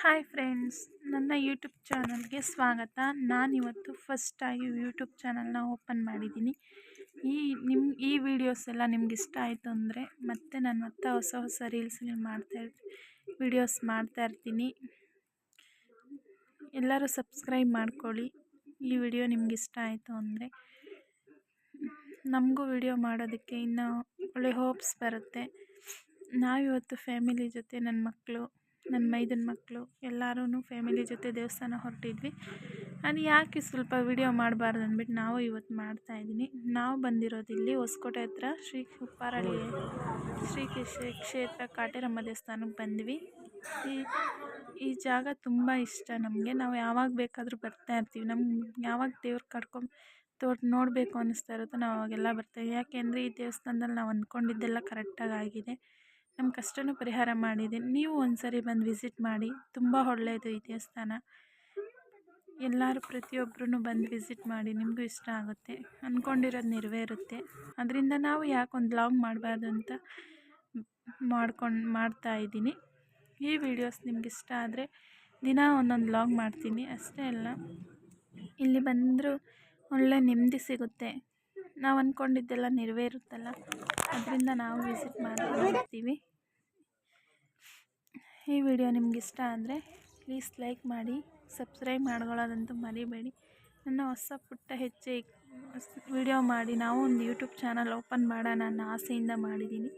Hi friends ನನ್ನ YouTube ಚಾನಲ್ಗೆ ಸ್ವಾಗತ. ನಾನಿವತ್ತು ಫಸ್ಟಾಗಿ ಯೂಟ್ಯೂಬ್ ಚಾನಲ್ನ ಓಪನ್ ಮಾಡಿದ್ದೀನಿ. ಈ ನಿಮ್ಮ ಈ ವಿಡಿಯೋಸ್ ಎಲ್ಲ ನಿಮ್ಗೆ ಇಷ್ಟ ಆಯಿತು ಅಂದರೆ ಮತ್ತೆ ನಾನು ಮತ್ತೆ ಹೊಸ ಹೊಸ ರೀಲ್ಸ್ಗಳು ಮಾಡ್ತಾ ವಿಡಿಯೋಸ್ ಮಾಡ್ತಾ ಇರ್ತೀನಿ. ಎಲ್ಲರೂ ಸಬ್ಸ್ಕ್ರೈಬ್ ಮಾಡ್ಕೊಳ್ಳಿ. ಈ ವಿಡಿಯೋ ನಿಮ್ಗೆ ಇಷ್ಟ ಆಯಿತು ಅಂದರೆ ನಮಗೂ ವಿಡಿಯೋ ಮಾಡೋದಕ್ಕೆ ಇನ್ನೂ ಒಳ್ಳೆ ಹೋಪ್ಸ್ ಬರುತ್ತೆ. ನಾವಿವತ್ತು ಫ್ಯಾಮಿಲಿ ಜೊತೆ ನನ್ನ ಮಕ್ಕಳು ನನ್ನ ಮೈದನ ಮಕ್ಕಳು ಎಲ್ಲರೂ ಫ್ಯಾಮಿಲಿ ಜೊತೆ ದೇವಸ್ಥಾನ ಹೊರಟಿದ್ವಿ. ನಾನು ಯಾಕೆ ಸ್ವಲ್ಪ ವಿಡಿಯೋ ಮಾಡಬಾರ್ದು ಅಂದ್ಬಿಟ್ಟು ನಾವು ಇವತ್ತು ಮಾಡ್ತಾಯಿದ್ದೀನಿ ನಾವು ಬಂದಿರೋದು ಇಲ್ಲಿ ಹೊಸಕೋಟೆ ಹತ್ರ ಶ್ರೀ ಉಪ್ಪಾರಳ್ಳಿ ಶ್ರೀ ಕ್ಷೇತ್ರ ಕಾಟೇರಮ್ಮ ದೇವಸ್ಥಾನಕ್ಕೆ ಬಂದ್ವಿ. ಈ ಈ ಜಾಗ ತುಂಬ ಇಷ್ಟ ನಮಗೆ. ನಾವು ಯಾವಾಗ ಬೇಕಾದರೂ ಬರ್ತಾ ಇರ್ತೀವಿ. ನಮ್ಗೆ ಯಾವಾಗ ದೇವ್ರು ಕರ್ಕೊಂಡು ತೋಟ ನೋಡಬೇಕು ಅನ್ನಿಸ್ತಾ ಇರುತ್ತೋ ನಾವು ಅವಾಗೆಲ್ಲ ಬರ್ತೀವಿ ಯಾಕೆಂದರೆ ಈ ದೇವಸ್ಥಾನದಲ್ಲಿ ನಾವು ಅಂದ್ಕೊಂಡಿದ್ದೆಲ್ಲ ಕರೆಕ್ಟಾಗಿ ಆಗಿದೆ. ನಮ್ಮ ಕಷ್ಟನೂ ಪರಿಹಾರ ಮಾಡಿದೆ ನೀವು ಒಂದ್ಸರಿ ಬಂದು ವಿಸಿಟ್ ಮಾಡಿ. ತುಂಬ ಒಳ್ಳೆಯದು ಈ ದೇವಸ್ಥಾನ ಎಲ್ಲರೂ ಪ್ರತಿಯೊಬ್ಬರೂ ಬಂದು ವಿಸಿಟ್ ಮಾಡಿ. ನಿಮಗೂ ಇಷ್ಟ ಆಗುತ್ತೆ. ಅಂದ್ಕೊಂಡಿರೋದು ನೆರವೇರುತ್ತೆ. ಅದರಿಂದ ನಾವು ಯಾಕೊಂದು ಬ್ಲಾಗ್ ಮಾಡಬಾರ್ದು ಅಂತ ಮಾಡ್ಕೊಂಡು, ಮಾಡ್ತಾ ಇದ್ದೀನಿ. ಈ ವಿಡಿಯೋಸ್ ನಿಮ್ಗೆ ಇಷ್ಟ ಆದರೆ ದಿನ ಒಂದೊಂದು ಬ್ಲಾಗ್ ಮಾಡ್ತೀನಿ. ಅಷ್ಟೇ ಅಲ್ಲ, ಇಲ್ಲಿ ಬಂದರೂ ಒಳ್ಳೆ ನೆಮ್ಮದಿ ಸಿಗುತ್ತೆ. ನಾವು ಅಂದ್ಕೊಂಡಿದ್ದೆಲ್ಲ ನೆರವೇರುತ್ತಲ್ಲ. ಅದರಿಂದ ನಾವು ವಿಸಿಟ್ ಮಾಡ್ತಾ ಈ ವಿಡಿಯೋ ನಿಮ್ಗೆ ಇಷ್ಟ ಅಂದರೆ ಪ್ಲೀಸ್ ಲೈಕ್ ಮಾಡಿ ಸಬ್ಸ್ಕ್ರೈಬ್ ಮಾಡ್ಕೊಳ್ಳೋದಂತೂ ಮರಿಬೇಡಿ. ನನ್ನ ಹೊಸ ಪುಟ್ಟ ಹೆಜ್ಜೆ ವಿಡಿಯೋ ಮಾಡಿ ನಾವು ಒಂದು ಯೂಟ್ಯೂಬ್ ಚಾನಲ್ ಓಪನ್ ಮಾಡೋಣ ನನ್ನ ಆಸೆಯಿಂದ ಮಾಡಿದ್ದೀನಿ.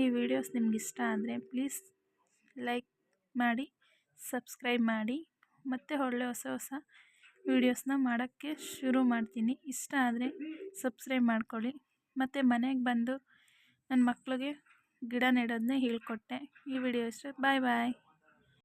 ಈ ವಿಡಿಯೋಸ್ ನಿಮ್ಗೆ ಇಷ್ಟ ಆದರೆ ಪ್ಲೀಸ್ ಲೈಕ್ ಮಾಡಿ ಸಬ್ಸ್ಕ್ರೈಬ್ ಮಾಡಿ, ಮತ್ತು ಒಳ್ಳೆ ಹೊಸ ಹೊಸ ವೀಡಿಯೋಸ್ನ ಮಾಡೋಕ್ಕೆ ಶುರು ಮಾಡ್ತೀನಿ. ಇಷ್ಟ ಆದರೆ ಸಬ್ಸ್ಕ್ರೈಬ್ ಮಾಡ್ಕೊಳ್ಳಿ. ಮತ್ತು ಮನೆಗೆ ಬಂದು ನನ್ನ ಮಕ್ಳಿಗೆ ಗಿಡ ನೆಡೋದನ್ನೇ ಹೇಳ್ಕೊಟ್ಟೆ ಈ ವಿಡಿಯೋ ಇಷ್ಟ. ಬಾಯ್ ಬಾಯ್